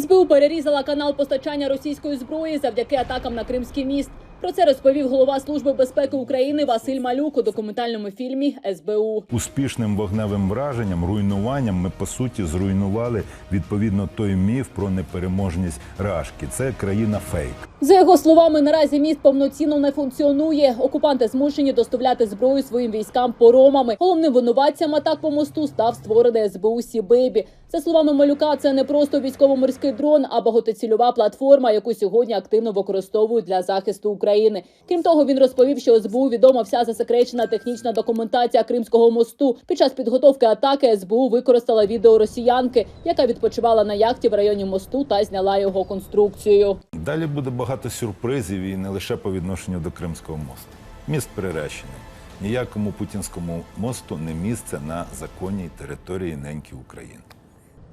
СБУ перерізала канал постачання російської зброї завдяки атакам на Кримський міст. Про це розповів голова Служби безпеки України Василь Малюк у документальному фільмі СБУ. Успішним вогневим враженням, руйнуванням ми по суті зруйнували відповідно той міф про непереможність Рашки. Це країна фейк. За його словами, наразі міст повноцінно не функціонує. Окупанти змушені доставляти зброю своїм військам поромами. Головним винуватцям атак по мосту став створений СБУ Сібейбі. За словами Малюка, це не просто військово-морський дрон, а багатоцільова платформа, яку сьогодні активно використовують для захисту України. Крім того, він розповів, що СБУ відома вся засекречена технічна документація Кримського мосту. Під час підготовки атаки СБУ використала відео росіянки, яка відпочивала на яхті в районі мосту та зняла його конструкцію. Далі буде багато сюрпризів і не лише по відношенню до Кримського мосту. Міст приречений. Ніякому путінському мосту не місце на законній території неньки України.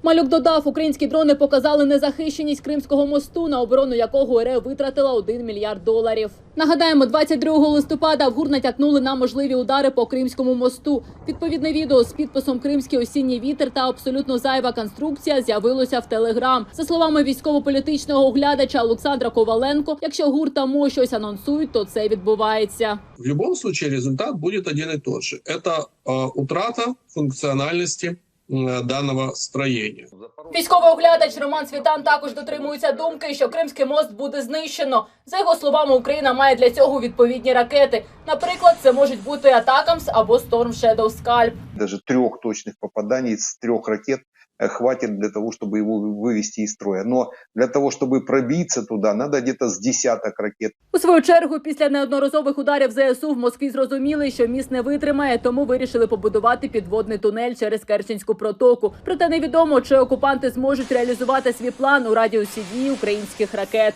Малюк додав, українські дрони показали незахищеність Кримського мосту, на оборону якого РФ витратила 1 мільярд доларів. Нагадаємо, 22 листопада в ГУР натякнули на можливі удари по Кримському мосту. Відповідне відео з підписом Кримський осінній вітер та абсолютно зайва конструкція з'явилося в Телеграм. За словами військово-політичного оглядача Олександра Коваленко, якщо ГУР та МО щось анонсують, то це відбувається. В любом случае результат будет один и тот же. Э, утрата функциональности э, данного строения. Військовий оглядач Роман Світан також дотримується думки, що Кримський мост буде знищено. За його словами, Україна має для цього відповідні ракети. Наприклад, це можуть бути Атакамс або Storm Shadow Scalp. даже трех точных попаданий с трех ракет э, хватит для того, чтобы его вывести из строя. Но для того, чтобы пробиться туда, надо где-то с десяток ракет. У свою чергу, після неодноразових ударів ЗСУ в Москві зрозуміли, що міст не витримає, тому вирішили побудувати підводний тунель через Керченську протоку. Проте невідомо, чи окупанти зможуть реалізувати свій план у радіусі дії українських ракет.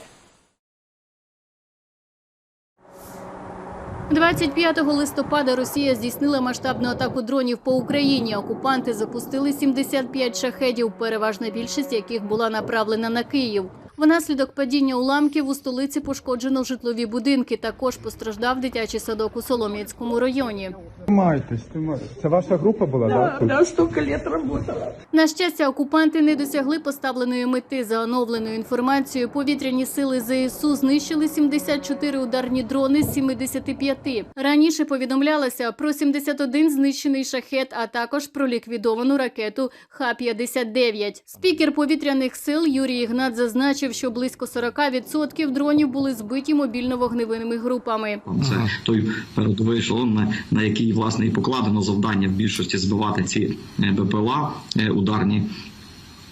25 листопада Росія здійснила масштабну атаку дронів по Україні. Окупанти запустили 75 шахедів, переважна більшість яких була направлена на Київ. Внаслідок падіння уламків у столиці пошкоджено житлові будинки. Також постраждав дитячий садок у Солом'янському районі. Тримайтесь, тримайтесь. Це ваша група була, да? Да, столько лет работала. На щастя, окупанти не досягли поставленої мети. За оновленою інформацією, повітряні сили ЗСУ знищили 74 ударні дрони з 75. Раніше повідомлялося про 71 знищений шахет, а також про ліквідовану ракету Х-59. Спікер повітряних сил Юрій Ігнат зазначив, що близько 40% дронів були збиті мобільно-вогневими групами. Це той передовий ешелон, на, на який власне і покладено завдання в більшості збивати ці е, БПЛА е, ударні.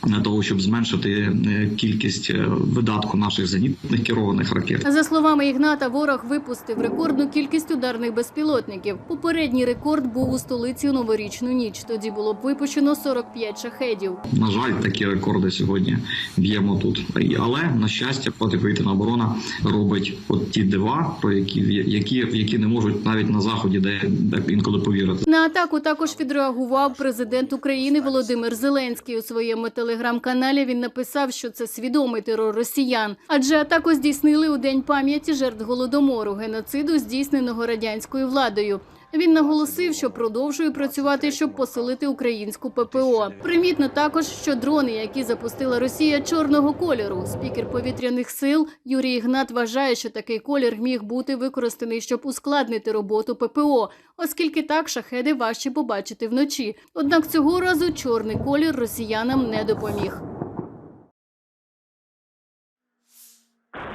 Для того щоб зменшити е, кількість е, видатку наших зенітних керованих ракет. За словами Ігната, ворог випустив рекордну кількість ударних безпілотників. Попередній рекорд був у столиці у новорічну ніч. Тоді було б випущено 45 шахедів. На жаль, такі рекорди сьогодні б'ємо тут. Але на щастя, протиповітряна оборона робить от ті дива, про які які, які не можуть навіть на заході, де, де інколи повірити. На атаку також відреагував президент України Володимир Зеленський у своєму телеграм-каналі. Він написав, що це свідомий терор росіян, адже атаку здійснили у день пам'яті жертв голодомору, геноциду, здійсненого радянською владою. Він наголосив, що продовжує працювати, щоб посилити українську ППО. Примітно також, що дрони, які запустила Росія, чорного кольору. Спікер повітряних сил Юрій Ігнат вважає, що такий колір міг бути використаний, щоб ускладнити роботу ППО, оскільки так шахеди важче побачити вночі. Однак цього разу чорний колір росіянам не допоміг.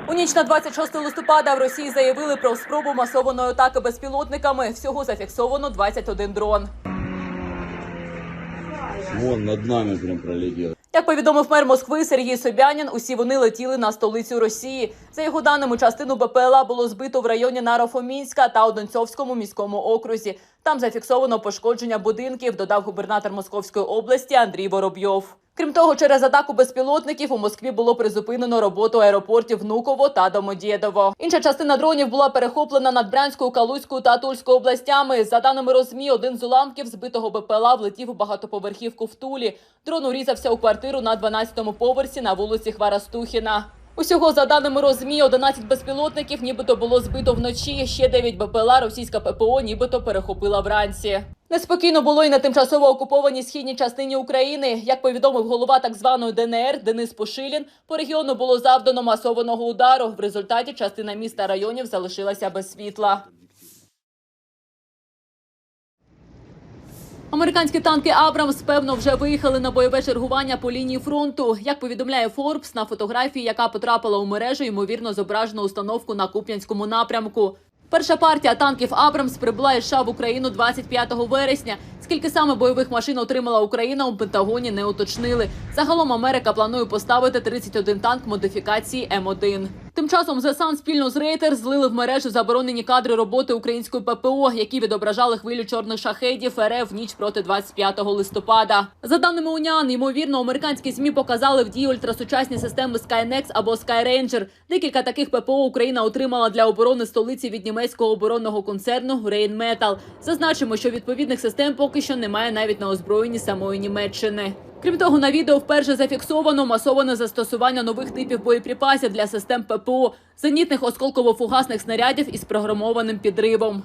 У ніч на 26 листопада в Росії заявили про спробу масованої атаки безпілотниками. Всього зафіксовано 21 дрон. Вон над нами прям пролетел. Як повідомив мер Москви Сергій Собянін, усі вони летіли на столицю Росії. За його даними, частину БПЛА було збито в районі Нарофомінська та Одонцовському міському окрузі. Там зафіксовано пошкодження будинків, додав губернатор Московської області Андрій Воробйов. Крім того, через атаку безпілотників у Москві було призупинено роботу аеропортів Внуково та Домодєдово. Інша частина дронів була перехоплена над Брянською, Калузькою та Тульською областями. За даними розмі, один з уламків збитого БПЛА влетів у багатоповерхівку в Тулі. Дрон урізався у квартиру на 12-му поверсі на вулиці Хварастухіна. Усього за даними Розмі, 11 безпілотників нібито було збито вночі. Ще 9 БПЛА російська ППО нібито перехопила вранці. Неспокійно було і на тимчасово окупованій східній частині України. Як повідомив голова так званої ДНР Денис Пошилін, по регіону було завдано масованого удару. В результаті частина міста районів залишилася без світла. Американські танки Абрамс певно вже виїхали на бойове чергування по лінії фронту. Як повідомляє Форбс, на фотографії, яка потрапила у мережу, ймовірно зображено установку на Куп'янському напрямку. Перша партія танків Абрамс прибула із США в Україну 25 вересня. Скільки саме бойових машин отримала Україна у Пентагоні, не уточнили. Загалом Америка планує поставити 31 танк модифікації М1. Тим часом ЗСАН спільно з Рейтер злили в мережу заборонені кадри роботи української ППО, які відображали хвилю чорних шахедів РФ ніч проти 25 листопада. За даними УНЯН, ймовірно, американські змі показали в дії ультрасучасні системи Skynex або Skyranger. Декілька таких ППО Україна отримала для оборони столиці від німецького оборонного концерну Rheinmetall. Зазначимо, що відповідних систем поки що немає навіть на озброєнні самої Німеччини. Крім того, на відео вперше зафіксовано масоване застосування нових типів боєприпасів для систем ППО, зенітних осколково-фугасних снарядів із програмованим підривом.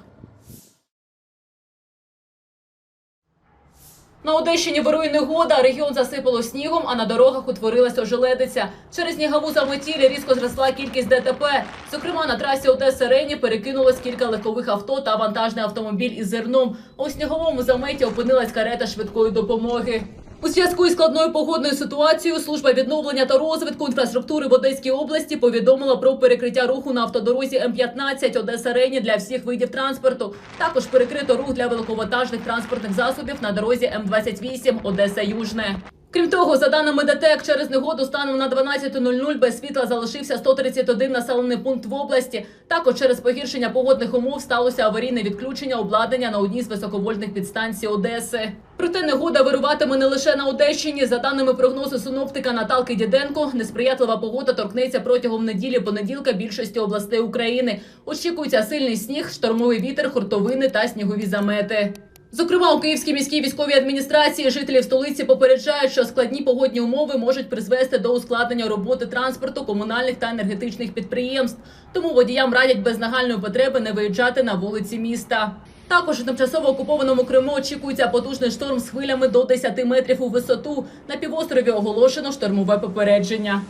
На Одещині вирує негода, регіон засипало снігом, а на дорогах утворилася ожеледиця. Через снігову заметілі різко зросла кількість ДТП. Зокрема, на трасі Одеса Рені перекинулось кілька легкових авто та вантажний автомобіль із зерном. У сніговому заметі опинилась карета швидкої допомоги. У зв'язку із складною погодною ситуацією служба відновлення та розвитку інфраструктури в Одеській області повідомила про перекриття руху на автодорозі М15 Одеса Рені для всіх видів транспорту. Також перекрито рух для великовантажних транспортних засобів на дорозі М28 Одеса Южне. Крім того, за даними ДТЕК, через негоду станом на 12.00 без світла залишився 131 населений пункт в області. Також через погіршення погодних умов сталося аварійне відключення обладнання на одній з високовольтних підстанцій Одеси. Проте негода вируватиме не лише на Одещині. За даними прогнозу синоптика Наталки Діденко, несприятлива погода торкнеться протягом неділі понеділка більшості областей України. Очікується сильний сніг, штормовий вітер, хуртовини та снігові замети. Зокрема, у Київській міській військовій адміністрації жителів столиці попереджають, що складні погодні умови можуть призвести до ускладнення роботи транспорту, комунальних та енергетичних підприємств. Тому водіям радять без нагальної потреби не виїжджати на вулиці міста. Також у тимчасово окупованому Криму очікується потужний шторм з хвилями до 10 метрів у висоту. На півострові оголошено штормове попередження.